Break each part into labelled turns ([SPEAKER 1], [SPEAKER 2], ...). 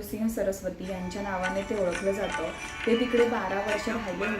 [SPEAKER 1] नृसिंह सरस्वती यांच्या नावाने ते ओळखलं जातं. ते तिकडे बारा वर्ष राहिले होते.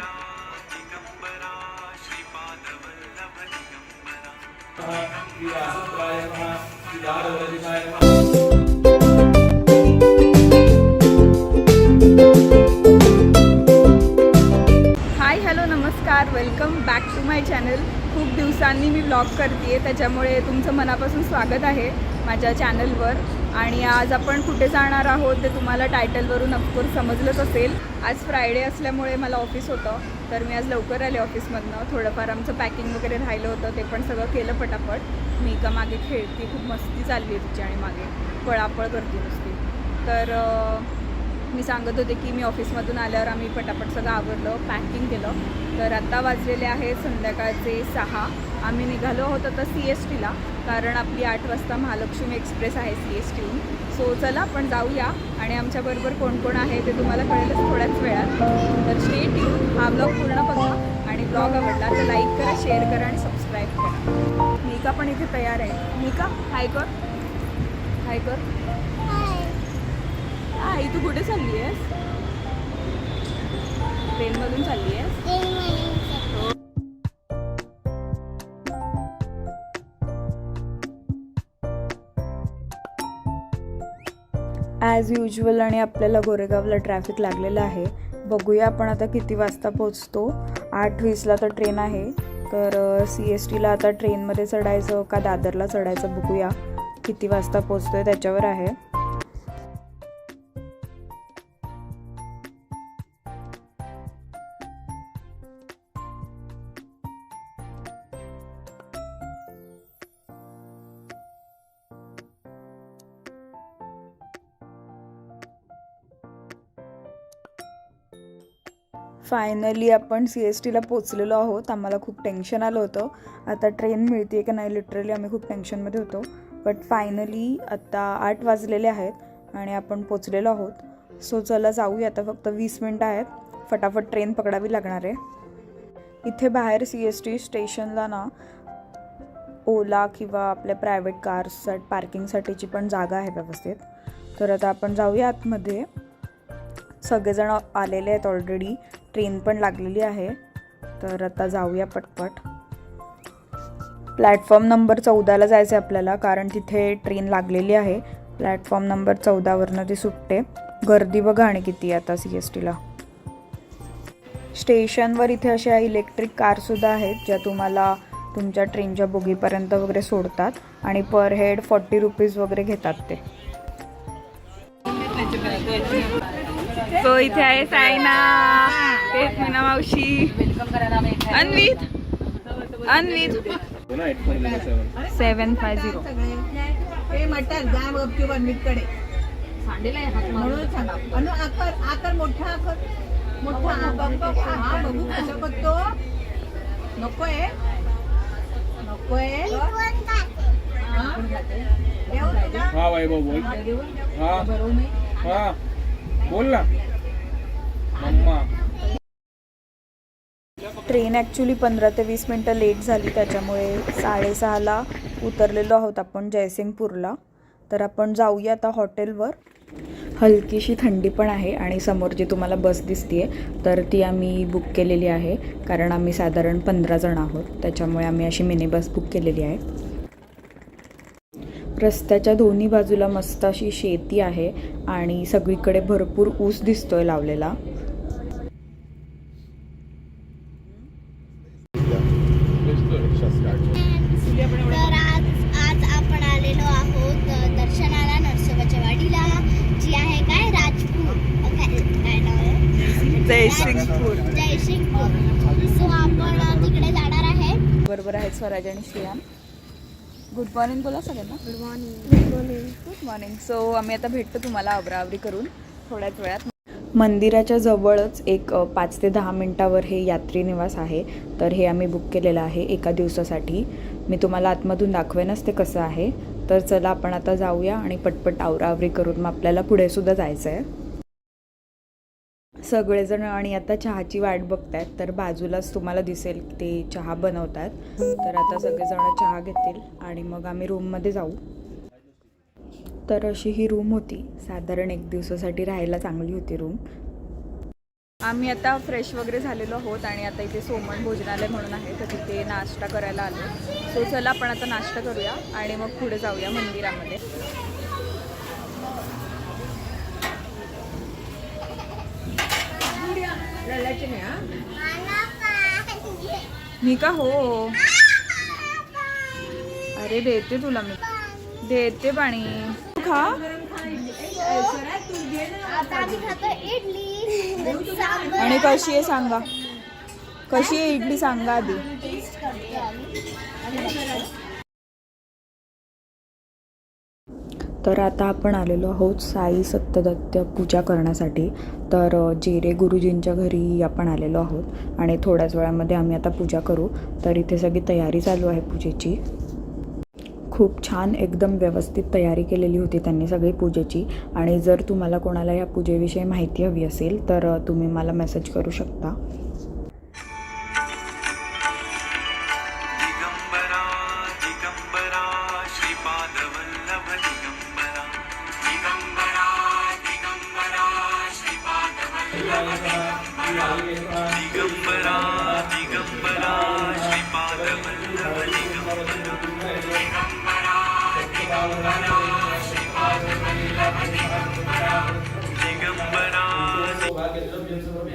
[SPEAKER 1] हाय हॅलो नमस्कार. Welcome back to my channel खूप दिवसांनी मी ब्लॉग करते त्याच्यामुळे तुमचं मनापासून स्वागत आहे माझ्या चॅनलवर आणि आज आपण कुठे जाणार आहोत ते तुम्हाला टायटलवरून ऑफकोर्स समजलंच असेल. आज फ्रायडे असल्यामुळे मला ऑफिस होतं तर मी आज लवकर आले ऑफिसमधनं थोडंफार आमचं पॅकिंग वगैरे राहिलं होतं ते पण सगळं केलं पटापट. मी का मागे खेळते खूप मस्ती चालली आहे तिची आणि मागे. पळापळ करते नुसती. तर मी सांगत होते की मी ऑफिसमधून आल्यावर आम्ही पटापट सगळं आवरलं पॅकिंग केलं. तर आत्ता वाजलेले आहे संध्याकाळचे सहा. आम्ही निघालो आहोत आता सी एस टीला कारण आपली आठ वाजता महालक्ष्मी एक्सप्रेस आहे सी एस टीहून सो चला आपण जाऊया. आणि आमच्याबरोबर कोण कोण आहे ते तुम्हाला कळेलच थोड्याच वेळात. तर स्टे ट्यून हा ब्लॉग पूर्ण बघा. आणि ब्लॉग आवडला तर लाईक करा शेअर करा आणि सबस्क्राईब करा. मीका पण इथे तयार आहे. मीका हाय कर. हाय कर. आई तू कुठे चालली आहेस? ट्रेनमधून चालली आहेस? ॲज युजल आणि आपल्याला गोरेगावला ट्रॅफिक लागलेलं आहे बघूया आपण आता किती वाजता पोचतो आठ वीसला तर ट्रेन आहे तर सी एस टीला आता ट्रेनमध्ये चढायचं का दादरला चढायचं बघूया किती वाजता पोचतोय त्याच्यावर आहे. फायनली आपण सी एस टीला पोचलेलो आहोत. आम्हाला खूप टेन्शन आलं होतं. आता ट्रेन मिळते आहे का नाही लिटरली आम्ही खूप टेन्शनमध्ये होतो. बट फायनली आता आठ वाजलेले आहेत आणि आपण पोचलेलो आहोत. सो चला जाऊया. आता फक्त वीस मिनटं आहेत. फटाफट ट्रेन पकडावी लागणार आहे. इथे बाहेर सी एस टी स्टेशनला ना ओला किंवा आपल्या प्रायव्हेट कार्स पार्किंगसाठीची पण जागा आहे व्यवस्थित. तर आता आपण जाऊया आतमध्ये. सगळेजण आलेले आहेत ऑलरेडी ट्रेन पण लागलेली आहे. तर आता जाऊया पटपट. प्लॅटफॉर्म नंबर चौदाला जायचं आहे आपल्याला कारण तिथे ट्रेन लागलेली आहे. प्लॅटफॉर्म नंबर चौदावरनं ती सुटते. गर्दी बघा आणि किती आहे आता सी एस टीला स्टेशनवर इथे अशा इलेक्ट्रिक कारसुद्धा आहेत ज्या तुम्हाला तुमच्या ट्रेनच्या बोगीपर्यंत वगैरे सोडतात आणि पर हेड फॉर्टी रुपीज वगैरे घेतात ते. इथे आहे सायना. तेच मीना मावशी. अन्वित. अन्वित. सेवन फाय झिरो
[SPEAKER 2] हे मटर जा गपची बनवीकडे म्हणून आकर आकर मोठा आकर. मोठा हा बघू कसं बघतो नकोय. नकोय. हा?
[SPEAKER 3] हा वैभव बोल हा हा. बोल ना. मम्मा.
[SPEAKER 1] ट्रेन ॲक्च्युली पंधरा ते वीस मिनटं लेट झाली त्याच्यामुळे साडेसहाला उतरलेलो आहोत आपण जयसिंगपूरला. तर आपण जाऊया आता हॉटेलवर. हलकीशी थंडी पण आहे आणि समोर जी तुम्हाला बस दिसते तर ती आम्ही बुक केलेली आहे. कारण आम्ही साधारण पंधरा जण आहोत त्याच्यामुळे आम्ही अशी मिनी बस बुक केलेली आहे. रस्त्याच्या दोन्ही बाजूला मस्त अशी शेती आहे आणि सगळीकडे भरपूर ऊस दिसतोय लावलेला
[SPEAKER 4] तर आज आज आपण आलेलो आहोत अ, दर्शनाला नरसोबाच्या वाडीला जी आहे काय राजपूर अ, काय काय नाव आहे
[SPEAKER 1] जयसिंगपूर
[SPEAKER 4] जयसिंगपूर सो आपण अ, तिकडे जाणार आहे
[SPEAKER 1] बरोबर आहेत स्वराज आणि श्रेयान गुड मॉर्निंग बोला सगळ्यांना. Good morning good morning so आम्ही आता भेटतो तुम्हाला आवराआवरी करून थोड्याच वेळात. मंदिराच्या जवळच एक पाच ते दहा मिनटावर हे यात्री निवास आहे. तर हे आम्ही बुक केलेलं आहे एका दिवसासाठी. मी तुम्हाला आतमधून दाखवेनच ते कसं आहे. तर चला आपण आता जाऊया आणि पटपट आवराआवरी करून मग आपल्याला पुढे सुद्धा जायचं आहे सगळेजण आणि आता चहाची वाट बघतायत तर बाजूलाच तुम्हाला दिसेल ते चहा बनवतात. तर आता सगळेजण चहा घेतील आणि मग आम्ही रूममध्ये जाऊ. तर अशी ही रूम होती. साधारण एक दिवसासाठी राहायला चांगली होती रूम आम्ही आता फ्रेश वगैरे झालेलो आहोत आणि आता इथे सोमण भोजनालय म्हणून आहे तर तिथे नाश्ता करायला आलो सो चला आपण आता नाश्ता करूया आणि मग पुढे जाऊया मंदिरामध्ये.
[SPEAKER 2] नाही
[SPEAKER 1] मी का? हो. अरे देते तुला मी. देते पाणी. तू खा. आणि कशी आहे सांगा. कशी आहे इडली सांगा आधी. तर आता आपण आलेलो आहोत साई सत्यदत्त पूजा करण्यासाठी. तर अ, जेरे गुरुजींच्या घरी आपण आलेलो आहोत आणि थोड्याच वेळामध्ये आम्ही आता पूजा करू. तर इथे सगळी तयारी चालू आहे पूजेची. खूप छान एकदम व्यवस्थित तयारी केलेली होती त्यांनी सगळी पूजेची. आणि जर तुम्हाला कोणाला या पूजेविषयी माहिती हवी असेल तर तुम्ही मला मेसेज करू शकता.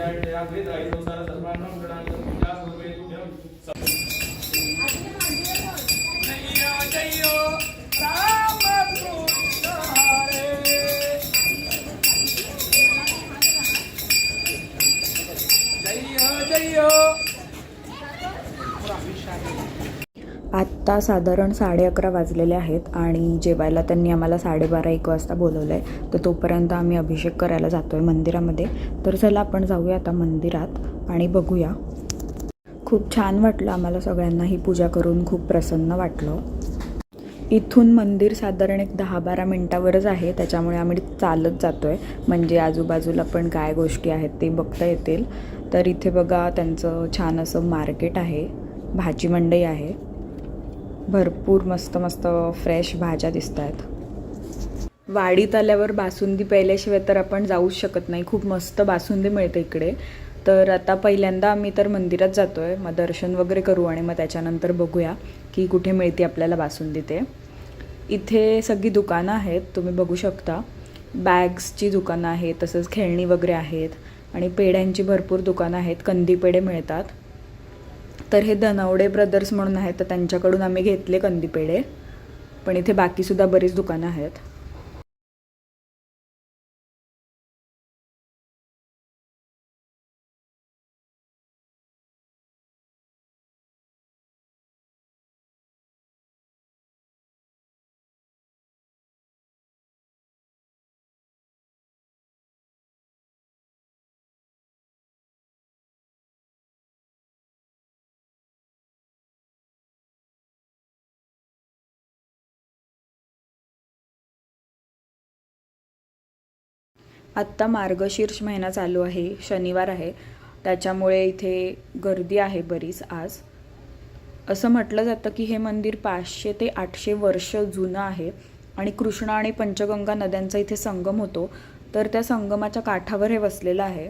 [SPEAKER 3] सौभाग्यद्रव्यं सर्वमपि आयुर्दयाग्रेत आयुर्दोसार सर्वाण्णं गृणाङ्गं पूजा सर्वे तुभ्यं
[SPEAKER 1] आत्ता साधारण साडे अकरा वाजलेले आहेत आणि जेवायला त्यांनी आम्हाला साडेबारा एक वाजता बोलवलं आहे तर तोपर्यंत आम्ही अभिषेक करायला जातो आहे मंदिरामध्ये. तर चला आपण जाऊया आता मंदिरात आणि बघूया. खूप छान वाटलं आम्हाला सगळ्यांना ही पूजा करून. खूप प्रसन्न वाटलं. इथून मंदिर साधारण एक दहा बारा मिनटावरच आहे. त्याच्यामुळे आम्ही चालत जातो आहे म्हणजे आजूबाजूला पण काय गोष्टी आहेत ते बघता येतील. तर इथे बघा त्यांचं छान असं मार्केट आहे. भाजी मंडई आहे. भरपूर मस्त मस्त फ्रेश भाज्या दिसत आहेत वाडीत आल्यावर बासुंदी प्यायल्याशिवाय तर आपण जाऊच शकत नाही. खूप मस्त बासुंदी मिळते इकडे. तर आता पहिल्यांदा आम्ही तर मंदिरात जातो आहे मग दर्शन वगैरे करू आणि मग त्याच्यानंतर बघूया की कुठे मिळते आपल्याला बासुंदी ते. इथे सगळी दुकानं आहेत. तुम्ही बघू शकता. बॅग्सची दुकानं आहेत तसंच खेळणी वगैरे आहेत आणि पेड्यांची भरपूर दुकानं आहेत. कंदी पेढे मिळतात. तर हे धनावडे ब्रदर्स म्हणून आहेत तर त्यांच्याकडून आम्ही घेतले कंदी पेढे पण इथे बाकीसुद्धा बरीच दुकानं आहेत. आत्ता मार्गशीर्ष महिना चालू आहे शनिवार आहे. त्याच्यामुळे इथे गर्दी आहे बरीच आज. असं म्हटलं जातं की हे मंदिर पाचशे ते आठशे वर्ष जुनं आहे आणि कृष्णा आणि पंचगंगा नद्यांचा इथे संगम होतो. तर त्या संगमाच्या काठावर हे वसलेलं आहे.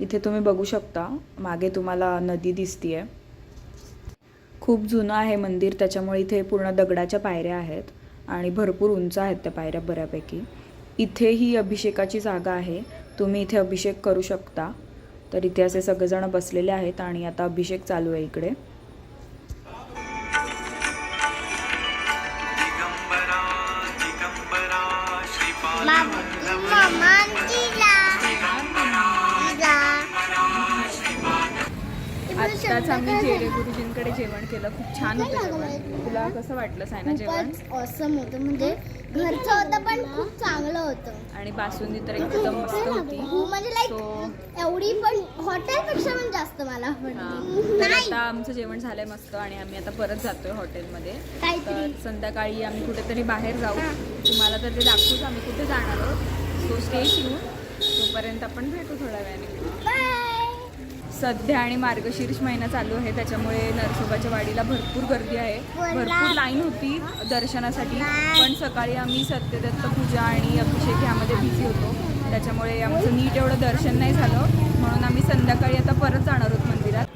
[SPEAKER 1] इथे तुम्ही बघू शकता मागे तुम्हाला नदी दिसतीये. खूप जुनं आहे मंदिर त्याच्यामुळे इथे पूर्ण दगडाच्या पायऱ्या आहेत आणि भरपूर उंच आहेत त्या पायऱ्या बऱ्यापैकी. इथे ही अभिषेकाची जागा आहे. तुम्ही इथे अभिषेक करू शकता. तर इथे असे सगळेजण बसलेले आहेत आणि आता अभिषेक चालू आहे इकडे.
[SPEAKER 5] दिगंबरा
[SPEAKER 1] आत्ताच आम्ही जेरे गुरुजींकडे जेवण केलं. खूप छान होतं जेवण. तुला कसं वाटलं सायना जेवण?
[SPEAKER 4] ऑसम होतं. म्हणजे घरचं होतं पण खूप चांगलं होतं.
[SPEAKER 1] आणि बासुंदी तर एकदम मस्त होती.
[SPEAKER 4] खूप म्हणजे लाईक एवढी पण हॉटेलपेक्षा पण जास्त मला
[SPEAKER 1] आता आमचं जेवण झालंय मस्त आणि आम्ही आता परत जातोय हॉटेलमध्ये तर संध्याकाळी आम्ही कुठेतरी बाहेर जाऊ. तुम्हाला तर ते दाखवूच आम्ही कुठे जाणार आहोत. सो स्टे ट्यून तोपर्यंत आपण भेटू थोड्या वेळाने. सध्या आणि मार्गशीर्ष महिना चालू आहे त्याच्यामुळे नरसोबाच्या वाडीला भरपूर गर्दी आहे. भरपूर लाईन होती दर्शनासाठी पण सकाळी आम्ही सत्यदत्त पूजा आणि अभिषेक ह्यामध्ये बिझी होतो. त्याच्यामुळे आमचं नीट एवढं दर्शन नाही झालं म्हणून आम्ही संध्याकाळी आता परत जाणार आहोत मंदिरात.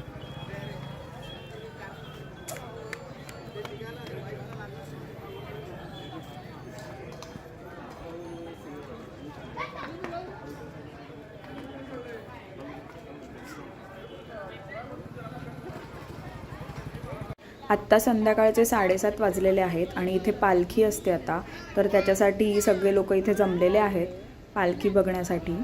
[SPEAKER 1] आत्ता संध्याकाळचे साडेसात वाजलेले आहेत आणि इथे पालखी असते आता. तर त्याच्यासाठी सगळे लोक इथे जमलेले आहेत पालखी बघण्यासाठी.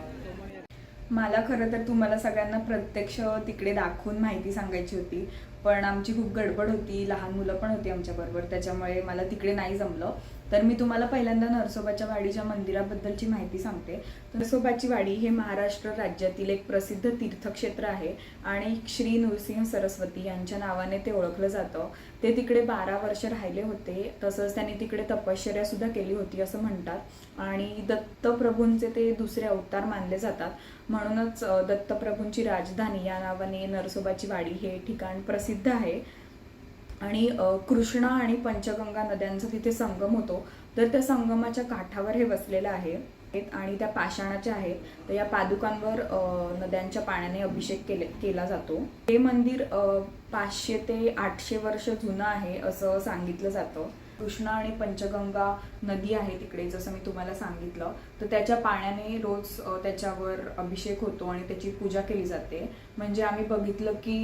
[SPEAKER 1] मला खरं तर तुम्हाला सगळ्यांना प्रत्यक्ष तिकडे दाखवून माहिती सांगायची होती. पण आमची खूप गडबड होती. लहान मुलं पण होती आमच्याबरोबर. त्याच्यामुळे मला तिकडे नाही जमलं. तर मी तुम्हाला पहिल्यांदा नरसोबाच्या वाडीच्या मंदिराबद्दलची माहिती सांगते. नरसोबाची वाडी हे महाराष्ट्र राज्यातील एक प्रसिद्ध तीर्थक्षेत्र आहे आणि श्री नृसिंह सरस्वती यांच्या नावाने ते ओळखलं जातं. ते तिकडे बारा वर्ष राहिले होते. तसंच त्यांनी तिकडे तपश्चर्या सुद्धा केली होती असं म्हणतात. आणि दत्तप्रभूंचे ते दुसरे अवतार मानले जातात. म्हणूनच दत्तप्रभूंची राजधानी या नावाने नरसोबाची वाडी हे ठिकाण प्रसिद्ध आहे. आणि कृष्णा आणि पंचगंगा नद्यांचा तिथे संगम होतो. तर त्या संगमाच्या काठावर हे वसलेलं आहे. आणि त्या पाषाणाच्या आहेत तर या पादुकांवर नद्यांच्या पाण्याने अभिषेक केले केला जातो. हे मंदिर पाचशे ते आठशे वर्ष जुनं आहे असं सांगितलं जातं. कृष्णा आणि पंचगंगा नदी आहे तिकडे जसं मी तुम्हाला सांगितलं. तर त्याच्या पाण्याने रोज त्याच्यावर अभिषेक होतो आणि त्याची पूजा केली जाते. म्हणजे आम्ही बघितलं की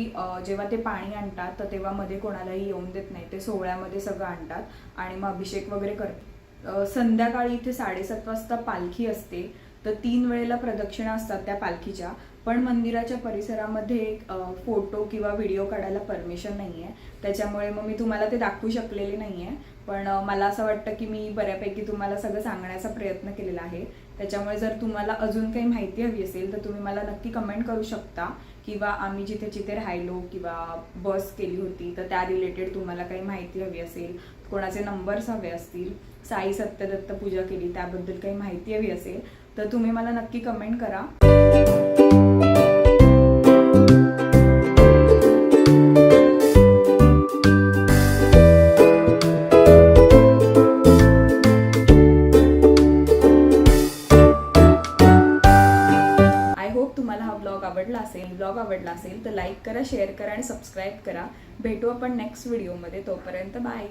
[SPEAKER 1] जेव्हा ते पाणी आणतात तर तेव्हा मध्ये कोणालाही येऊन देत नाही. ते सोहळ्यामध्ये सगळं आणतात आणि मग अभिषेक वगैरे करतात. संध्याकाळी इथे साडेसात वाजता पालखी असते. तर तीन वेळेला प्रदक्षिणा असतात त्या पालखीच्या. पण मंदिराच्या परिसरामध्ये फोटो किंवा व्हिडिओ काढायला परमिशन नाही आहे त्याच्यामुळे मग मी तुम्हाला ते दाखवू शकलेले नाही आहे पण मला असं वाटतं की मी बऱ्यापैकी तुम्हाला सगळं सांगण्याचा प्रयत्न केलेला आहे. त्याच्यामुळे जर तुम्हाला अजून काही माहिती हवी असेल तर तुम्ही मला नक्की कमेंट करू शकता. किंवा आम्ही जिथे जिथे राहिलो किंवा बस केली होती तर त्या रिलेटेड तुम्हाला काही माहिती हवी असेल. कोणाचे नंबर्स हवे असतील साई सत्यदत्त पूजा केली त्याबद्दल काही माहिती हवी असेल तर तुम्ही मला नक्की कमेंट करा. तुम्हाला हा ब्लॉग आवडला असेल. ब्लॉग आवडला असेल तर लाईक करा शेअर करा आणि सबस्क्राईब करा. भेटू आपण नेक्स्ट व्हिडिओमध्ये तोपर्यंत बाय